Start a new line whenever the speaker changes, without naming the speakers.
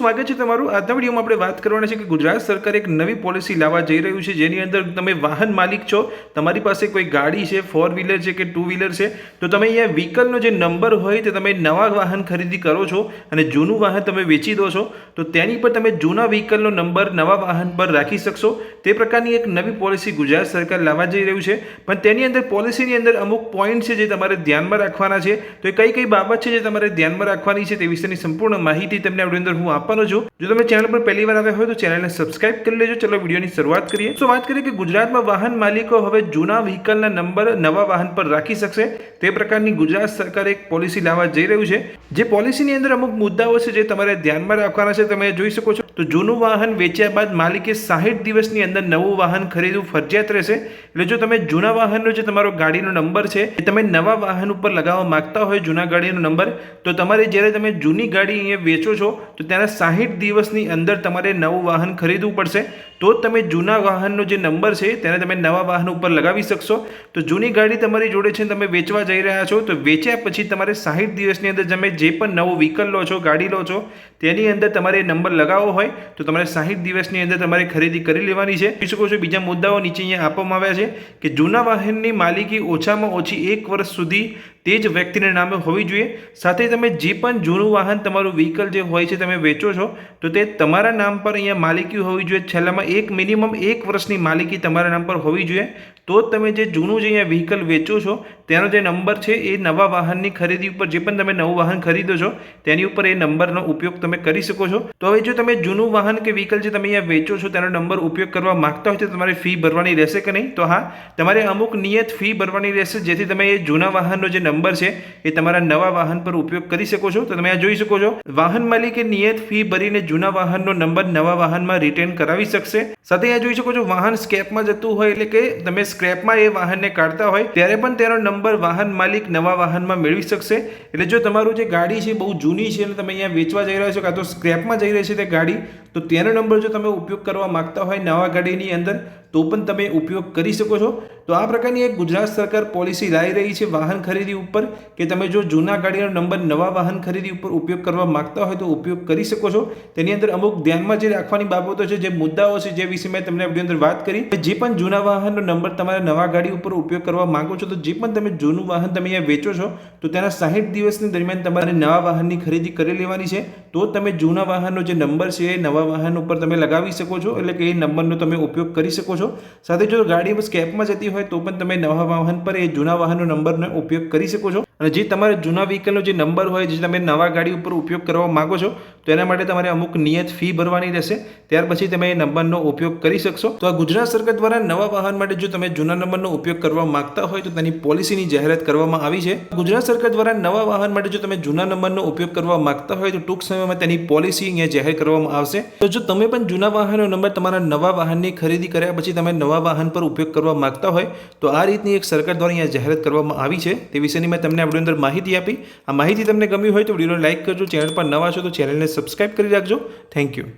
સ્વાગત છે તમારું. આજના વિડીયોમાં આપણે વાત કરવાના છે કે ગુજરાત સરકાર એક નવી પોલિસી લાવવા જઈ રહ્યું છે. જેની અંદર તમે વાહન માલિક છો, તમારી પાસે કોઈ ગાડી છે ફોર વ્હીલર છે કે ટુ વ્હીલર છે, તો તમે અહીંયા વ્હીકલનો જે નંબર હોય તે તમે નવા વાહન ખરીદી કરો છો અને જૂનું વાહન તમે વેચી દો છો, તો તેની પર તમે જૂના વ્હીકલનો નંબર નવા વાહન પર રાખી શકશો. તે પ્રકારની એક નવી પોલિસી ગુજરાત સરકાર લાવવા જઈ રહ્યું છે. પણ તેની અંદર પોલિસીની અંદર અમુક પોઈન્ટ છે જે તમારે ધ્યાનમાં રાખવાના છે. તો એ કઈ કઈ બાબત છે જે તમારે ધ્યાનમાં રાખવાની છે તે વિશેની સંપૂર્ણ માહિતી તમને આપણી અંદર હું આપવાનો છું. જો તમે ચેનલ પર પહેલી વાર આવ્યા હોય તો ચેનલને સબસ્ક્રાઇબ કરી લેજો. ચલો વિડીયોની શરૂઆત કરીએ. તો વાત કરીએ કે ગુજરાતમાં વાહન માલિકો હવે જૂના વ્હીકલના નંબર નવા વાહન પર રાખી શકશે. તે પ્રકારની ગુજરાત સરકાર એક પોલિસી લાવવા જઈ રહ્યું છે. જે પોલિસીની અંદર અમુક મુદ્દાઓ છે જે તમારે ધ્યાનમાં રાખવાના છે. તમે જોઈ શકો છો. તો જૂનું વાહન વેચ્યા બાદ માલિકે સાહીઠ દિવસની અંદર નવું વાહન ખરીદવું ફરજિયાત રહેશે. એટલે જો તમે જૂના વાહનનો જે તમારો ગાડીનો નંબર છે, એ તમે નવા વાહન ઉપર લગાવવા માગતા હોય જૂના ગાડીનો નંબર તો તમારે જ્યારે તમે જૂની ગાડી અહીંયા વેચો છો, તો ત્યાંના સાહીઠ દિવસની અંદર તમારે નવું વાહન ખરીદવું પડશે. તો જ તમે જૂના વાહનનો જે નંબર છે, તેને તમે નવા વાહન ઉપર લગાવી શકશો. તો જૂની ગાડી તમારી જોડે છે તમે વેચવા જઈ રહ્યા છો, તો વેચ્યા પછી તમારે સાહીઠ દિવસની અંદર તમે જે પણ નવો વ્હીકલ લો છો, ગાડી લો છો, તેની અંદર તમારે નંબર લગાવવો હોય, તો તમારે સાહીઠ દિવસની અંદર તમારે ખરીદી કરી લેવાની છે. જોઈ શકો છો બીજા મુદ્દાઓ નીચે અહીંયા આપવામાં આવ્યા છે કે જૂના વાહનની માલિકી ઓછામાં ઓછી એક વર્ષ સુધી તે જ વ્યક્તિના નામે હોવી જોઈએ. સાથે તમે જે પણ જૂનું વાહન તમારું વ્હીકલ જે હોય છે તમે વેચો છો, તો તે તમારા નામ પર અહીંયા માલિકી હોવી જોઈએ. છેલ્લામાં એક મિનિમમ એક વર્ષની માલિકી તમારા નામ પર હોવી જોઈએ. તો જ તમે જે જૂનું જે અહીંયા વ્હીકલ વેચો છો, તેનો જે નંબર છે એ નવા વાહનની ખરીદી ઉપર, જે પણ તમે નવું વાહન ખરીદો છો, તેની ઉપર એ નંબરનો ઉપયોગ તમે કરી શકો છો. તો હવે જો તમે જૂનું વાહન કે વ્હીકલ જે તમે અહીંયા વેચો છો, તેનો નંબર ઉપયોગ કરવા માગતા હોય તો તમારે ફી ભરવાની રહેશે કે નહીં? તો હા, તમારે અમુક નિયત ફી ભરવાની રહેશે, જેથી તમે એ જૂના વાહનનો જે નંબર છે, એ તમારા નવા વાહન પર ઉપયોગ કરી શકો છો. તો તમે આ જોઈ શકો છો. વાહન માલિકે નિયત ફી ભરીને જૂના વાહનનો નંબર નવા વાહનમાં રિટર્ન કરાવી શકશે. સાથે અહીંયા જોઈ શકો છો, વાહન સ્કેપમાં જતું હોય એટલે કે તમે સ્ક્રેપમાં એ વાહનને કાઢતા હોય, ત્યારે પણ તેનો નંબર વાહન માલિક નવા વાહનમાં મેળવી શકશે. એટલે જો તમારું જે ગાડી છે બહુ જૂની છે અને તમે અહીંયા વેચવા જઈ રહ્યા છો કાં તો સ્ક્રેપમાં જઈ રહી છે તે ગાડી, તો તેનો નંબર જો તમે ઉપયોગ કરવા માંગતા હોય નવા ગાડીની અંદર, તો પણ તમે ઉપયોગ કરી શકો છો. તો આ પ્રકારની એક ગુજરાત સરકાર પોલિસી લાવી રહી છે વાહન ખરીદી ઉપર, કે તમે જો જૂના ગાડીનો નંબર નવા વાહન ખરીદી ઉપર ઉપયોગ કરવા માંગતા હોય તો ઉપયોગ કરી શકો છો. તેની અંદર અમુક ધ્યાનમાં જે રાખવાની બાબતો છે, જે મુદ્દાઓ છે, જે વિશે મેં તમને અંદર વાત કરી. જે પણ જૂના વાહનનો નંબર તમારે નવા ગાડી ઉપર ઉપયોગ કરવા માંગો છો, તો જે પણ તમે જૂનું વાહન તમે અહીંયા વેચો છો, તો તેના સાહીઠ દિવસની દરમિયાન તમારે નવા વાહનની ખરીદી કરી લેવાની છે. તો તમે જૂના વાહનનો જે નંબર છે, એ નવા વાહન ઉપર તમે લગાવી શકો છો, એટલે કે એ નંબરનો તમે ઉપયોગ કરી શકો છો. સાથે જો ગાડી સ્કેપમાં જતી હોય તો પણ તમે નવા વાહન પર એ જૂના વાહનનો નંબરનો ઉપયોગ કરી શકો છો. અને જે તમારે જૂના વ્હીકલનો જે નંબર હોય, જે તમે નવા ગાડી ઉપર ઉપયોગ કરવા માંગો છો, તો એના માટે તમારે અમુક નિયત ફી ભરવાની રહેશે. ત્યાર પછી તમે એ નંબરનો ઉપયોગ કરી શકશો. તો આ ગુજરાત સરકાર દ્વારા નવા વાહન માટે જો તમે જૂના નંબરનો ઉપયોગ કરવા માંગતા હોય, તો તેની પોલિસીની જાહેરાત કરવામાં આવી છે. ગુજરાત સરકાર દ્વારા નવા વાહન માટે જો તમે જૂના નંબરનો ઉપયોગ કરવા માંગતા હોય, તો ટૂંક સમયમાં તેની પોલિસી અહીંયા જાહેર કરવામાં આવશે. તો જો તમે પણ જૂના વાહનનો નંબર તમારા નવા વાહનની ખરીદી કર્યા પછી તમે નવા વાહન પર ઉપયોગ કરવા માંગતા હોય, તો આ રીતની એક સરકાર દ્વારા અહીંયા જાહેરાત કરવામાં આવી છે. તે વિશેની મેં તમને વીડિયો અંદર માહિતી આપી. આ માહિતી તમને ગમી હોય તો વિડીયોને લાઇક કરજો, ચેનલ પર નવા છો તો ચેનલને સબસ્ક્રાઇબ કરી રાખજો. Thank you